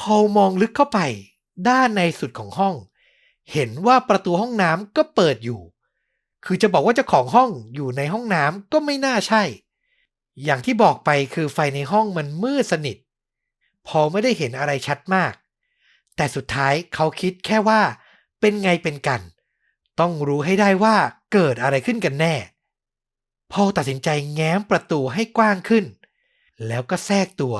พอมองลึกเข้าไป ด้านในสุดของห้อง เห็นว่าประตูห้องน้ำก็เปิดอยู่ คือจะบอกว่าเจ้าของห้องอยู่ในห้องน้ำก็ไม่น่าใช่ อย่างที่บอกไปคือไฟในห้องมันมืดสนิท พอไม่ได้เห็นอะไรชัดมาก แต่สุดท้ายเขาคิดแค่ว่า เป็นไงเป็นกัน ต้องรู้ให้ได้ว่าเกิดอะไรขึ้นกันแน่ พอตัดสินใจแง้มประตูให้กว้างขึ้น แล้วก็แทรกตัว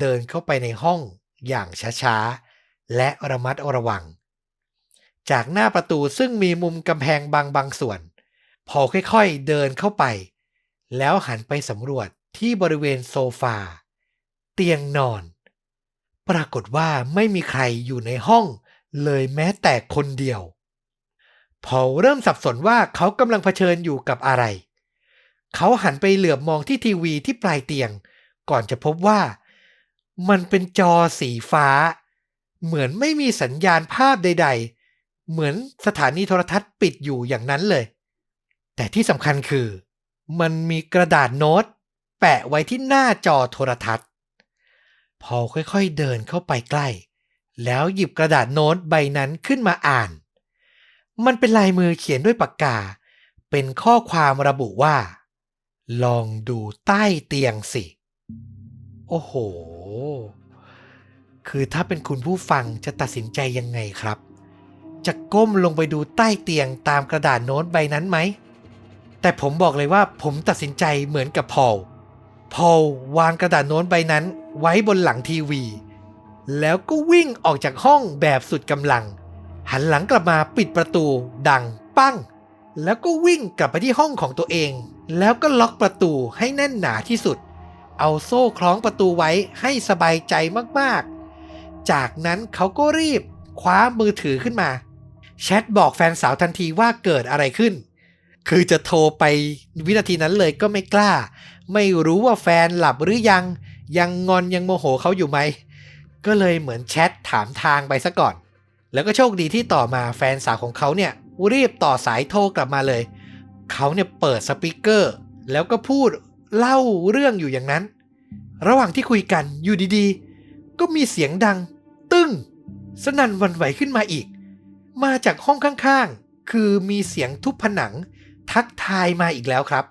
เดินเข้าไปในห้อง อย่างช้าๆ และระมัดระวัง จากหน้าประตูซึ่งมีมุมกำแพงบางบางส่วน พอค่อยๆเดินเข้าไป แล้วหันไปสำรวจที่บริเวณโซฟา เตียงนอน ปรากฏว่าไม่มีใครอยู่ในห้องเลยแม้แต่คนเดียวพอเริ่มสับสนว่าเขากำลังเผชิญอยู่กับอะไร เขาหันไปเหลือบมองที่ทีวีที่ปลายเตียง ก่อนจะพบว่า มันเป็นจอสีฟ้า เหมือนไม่มีสัญญาณภาพใด ๆ เหมือนสถานีโทรทัศน์ปิดอยู่อย่างนั้นเลย แต่ที่สำคัญคือ มันมีกระดาษโน้ต แปะไว้ที่หน้าจอโทรทัศน์ พอค่อยๆเดินเข้าไปใกล้ แล้วหยิบกระดาษโน้ตใบนั้นขึ้นมาอ่าน มันเป็นลายมือเขียนด้วยปากกา เป็นข้อความระบุว่า ลองดูใต้เตียงสิ โอ้โห คือถ้าเป็นคุณผู้ฟังจะตัดสินใจยังไงครับ จะก้มลงไปดูใต้เตียงตามกระดาษโน้ตใบนั้นไหม แต่ผมบอกเลยว่าผมตัดสินใจเหมือนกับพอล พอลวางกระดาษโน้ตใบนั้นไว้บนหลังทีวี แล้วก็วิ่งออกจากห้องแบบสุดกำลัง หันหลังกลับมาปิดประตู ดังปั้ง แล้วก็วิ่งกลับไปที่ห้องของตัวเอง แล้วก็ล็อกประตูให้แน่นหนาที่สุด เอาโซ่คล้องประตูไว้ให้สบายใจมากๆ จากนั้นเขาก็รีบคว้ามือถือขึ้นมาแชทบอกแฟนสาวทันทีว่าเกิดอะไรขึ้น คือจะโทรไปวินาทีนั้นเลยก็ไม่กล้า ไม่รู้ว่าแฟนหลับหรือยัง ยังงอนยังโมโหเขาอยู่ไหม ก็เลยเหมือนแชทถามทางไปซะก่อน แล้วก็โชคดีที่ต่อมาแฟนสาวของเขาเนี่ยรีบต่อสายโทรกลับมาเลย เขาเนี่ยเปิดสปีกเกอร์ แล้วก็พูดเล่าเรื่องอยู่อย่างนั้น ระหว่างที่คุยกันอยู่ดีๆ ก็มีเสียงดัง ตึ้ง สนั่นวันไหวขึ้นมาอีก มาจากห้องข้างๆ คือมีเสียงทุบผนัง ทักทายมาอีกแล้วครับ